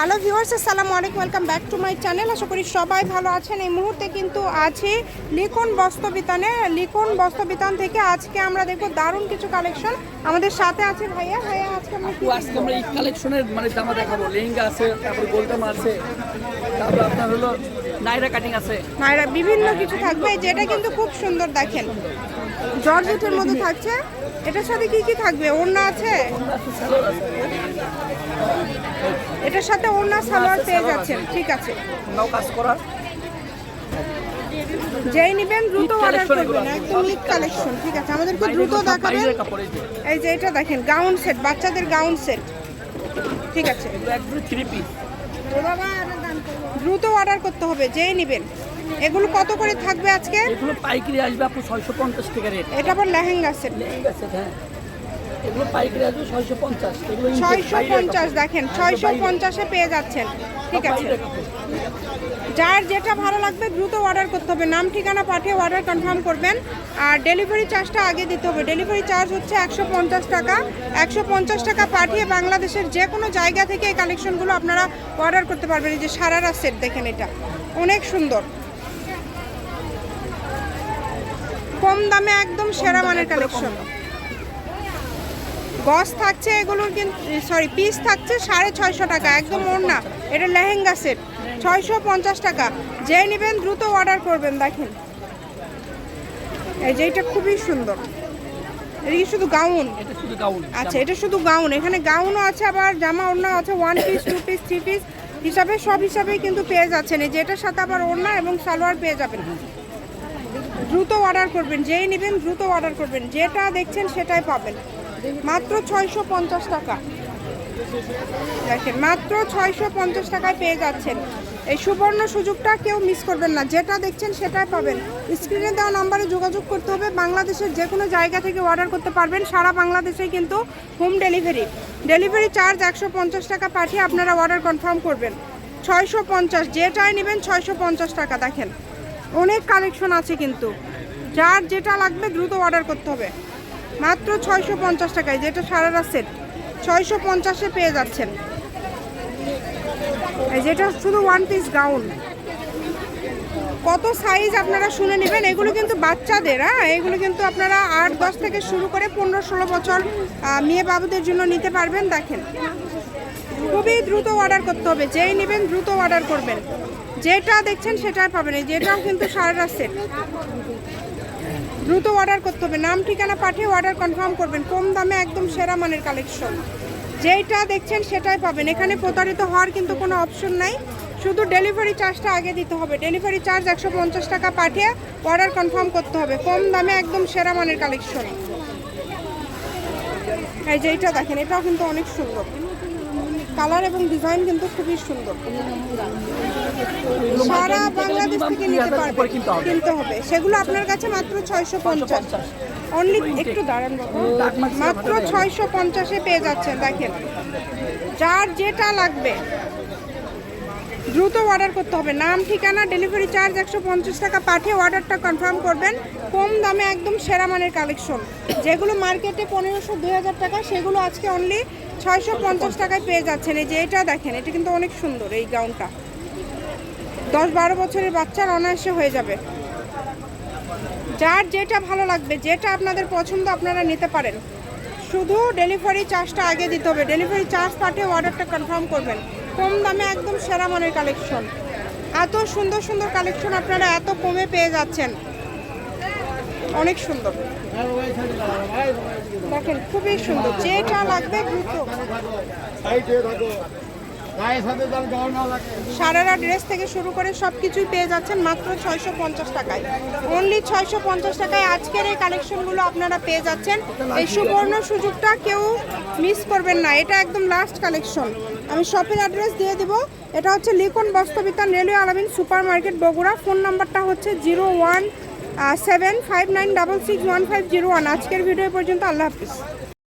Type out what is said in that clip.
Hello viewers আসসালামু আলাইকুম welcome back to my channel. আশা করি সবাই ভালো আছেন। এই মুহূর্তে কিন্তু আছি লিখন বস্ত্রবিতানে। লিখন বস্ত্রবিতান থেকে আজকে আমরা দেখব দারুণ কিছু কালেকশন আমাদের সাথে আছে ভাইয়া। ভাইয়া আজকে আমরা কি আজকে আমরা এই কালেকশনের মানে জামা দেখাবো। লেহেঙ্গা আছে তারপর গোলজামা আছে তারপর আপনার হলো নাইরা কাটিং আছে। নাইরা বিভিন্ন কিছু থাকবে। যেটা কিন্তু খুব সুন্দর দেখেন। জর্জেটের মধ্যে থাকছে। এটার সাথে কি কি থাকবে? ওড়না আছে। এটার সাথে ওড়না সালোয়ার পেয়ে যাচ্ছেন। ঠিক আছে। নাও কাজ করা। যেই নিবেন দ্রুত অর্ডার করবেন একদম ঈদ কালেকশন ঠিক আছে। আমাদেরকে দ্রুত দেখাবেন। এই যে এটা দেখেন গাউন সেট বাচ্চাদের গাউন সেট ঠিক আছে। দ্রুত অর্ডার করতে হবে যেই নেবেন। এগুলো কত করে থাকবে আজকে? এগুলো পাইকারি আসবে আপু ছয়শো পঞ্চাশ টাকা রেট। এটা আবার লেহেঙ্গা সেট লেহেঙ্গা সেট হ্যাঁ। এগুলো পাইকারি আসবে ছয়শো পঞ্চাশ। এগুলো ছয়শো পঞ্চাশ। দেখেন ছয়শো পঞ্চাশে পেয়ে যাচ্ছেন। ঠিক আছে। যার যেটা ভালো লাগবে দ্রুত অর্ডার করতে হবে। নাম ঠিকানা পাঠিয়ে অর্ডার কনফার্ম করবেন। আর ডেলিভারি চার্জটা আগে দিতে হবে। ডেলিভারি চার্জ হচ্ছে একশো পঞ্চাশ টাকা। একশো পঞ্চাশ টাকা পাঠিয়ে বাংলাদেশের যে কোনো জায়গা থেকে এই কালেকশনগুলো আপনারা অর্ডার করতে পারবেন। এই যে সারারা সেট দেখেন এটা। অনেক সুন্দর। কম দামে একদম সেরা মানের কালেকশন গস থাকছে এগুলোর কিন্তু সরি পিস থাকছে সাড়ে ছয়শো টাকা একদম ওড়না। এটা লেহেঙ্গা সেট ছয়শো পঞ্চাশ টাকা। যে নেবেন দ্রুত অর্ডার করবেন দেখেন। এই যে এটা খুবই সুন্দর। এটা কি শুধু গাউন? শুধু গাউন আচ্ছা এটা শুধু গাউন। এখানে গাউনও আছে আবার জামা ওড়না আছে one piece two piece three piece হিসাবে সব হিসাবেই কিন্তু পেয়ে যাচ্ছেন। এই যে এটার সাথে আবার ওড়না এবং সালোয়ার পেয়ে যাবেন। দ্রুত অর্ডার করবেন, যেই নেবেন দ্রুত অর্ডার করবেন, যেটা দেখছেন সেটাই পাবেন। মাত্র ছয়শো পঞ্চাশ টাকা। দেখেন, মাত্র ছয়শো পঞ্চাশ টাকায় পেয়ে যাচ্ছেন। এই সুবর্ণ সুযোগটা কেউ মিস করবেন না, যেটা দেখছেন সেটাই পাবেন। স্ক্রিনে দেওয়া নাম্বারে যোগাযোগ করতে হবে, বাংলাদেশের যে কোনো জায়গা থেকে অর্ডার করতে পারবেন। সারা বাংলাদেশে কিন্তু হোম ডেলিভারি ডেলিভারি চার্জ একশো পঞ্চাশ টাকা পাঠিয়ে আপনারা অর্ডার কনফার্ম করবেন। ছয়শো পঞ্চাশ, যেটাই নেবেন ছয়শো পঞ্চাশ টাকা, দেখেন। অনেক কালেকশন আছে কিন্তু। যার যেটা লাগবে দ্রুত অর্ডার করতে হবে। মাত্র ছয়শো পঞ্চাশ টাকায়, যেটা সারারা সেট ছয়শো পঞ্চাশে পেয়ে যাচ্ছেন। যেটা শুধু ওয়ান পিস গাউন কত সাইজ আপনারা শুনে নেবেন, এগুলো কিন্তু বাচ্চাদের হ্যাঁ? এগুলো কিন্তু আপনারা আট, দশ থেকে শুরু করে পনেরো, ষোলো বছর মেয়ে বাবুদের জন্য নিতে পারবেন, দেখেন। খুবই দ্রুত অর্ডার করতে হবে, যেই নেবেন দ্রুত অর্ডার করবেন। যেটা দেখছেন সেটাই পাবেন যেটাও কিন্তু সারারা সেট। দ্রুত অর্ডার করতে হবে। নাম, ঠিকানা পাঠিয়ে অর্ডার কনফার্ম করবেন। কম দামে একদম সেরা মানের কালেকশন যেইটা দেখছেন সেটাই পাবেন। এখানে প্রতারিত হওয়ার কিন্তু কোনো অপশন নাই। শুধু ডেলিভারি চার্জটা আগে দিতে হবে। ডেলিভারি চার্জ একশো পঞ্চাশ টাকা পাঠিয়ে অর্ডার কনফার্ম করতে হবে। কম দামে একদম সেরা মানের কালেকশন এই যে এইটা দেখেন, এটাও কিন্তু অনেক সুন্দর। কালার এবং ডিজাইন কিন্তু খুবই সুন্দর। সারা বাংলাদেশ থেকে নিতে পারবেন কিনতে হবে। সেগুলো আপনার কাছে মাত্র ছয়শো পঞ্চাশ। অনলি একটু দাঁড়ান মাত্র ছয়শো পঞ্চাশে পেয়ে যাচ্ছেন, দেখেন। যার যেটা লাগবে দ্রুত অর্ডার করতে হবে। নাম, ঠিকানা ডেলিভারি চার্জ একশো পঞ্চাশ টাকা। পাঠিয়ে অর্ডারটা কনফার্ম করবেন। কম দামে একদম সেরা মানের কালেকশন যেগুলো মার্কেটে পনেরোশো দুই হাজার টাকা, সেগুলো আজকে অনলি ছয়শো পঞ্চাশ টাকায় পেয়ে যাচ্ছেন। এই যে এটা দেখেন, এটা কিন্তু অনেক সুন্দর এই গাউনটা দশ বারো বছরের বাচ্চার অনায়াসে হয়ে যাবে। যার যেটা ভালো লাগবে, যেটা আপনাদের পছন্দ আপনারা নিতে পারেন। শুধু ডেলিভারি চার্জটা আগে দিতে হবে। ডেলিভারি চার্জ পাঠিয়ে অর্ডারটা কনফার্ম করবেন। কম দামে একদম সেরা মানের কালেকশন। এত সুন্দর সুন্দর কালেকশন আপনারা এত কমে পেয়ে যাচ্ছেন। অনেক সুন্দর। দেখেন, খুবই সুন্দর। যেটা লাগবে সারারা ড্রেস থেকে শুরু করে সব কিছুই পেয়ে যাচ্ছেন মাত্র ছয়শো পঞ্চাশ টাকায়। অনলি ছয়শো পঞ্চাশ টাকায় আজকের এই কালেকশনগুলো আপনারা পেয়ে যাচ্ছেন। এই সুবর্ণ সুযোগটা কেউ মিস করবেন না। এটা একদম লাস্ট কালেকশন আমি শপের অ্যাড্রেস দিয়ে দিব। এটা হচ্ছে Likhon Bostobitan railway Alamin super market Bogura. Phone নাম্বারটা হচ্ছে zero one seven, five nine double six one five zero one. আজকের ভিডিও পর্যন্ত আল্লাহ হাফিজ।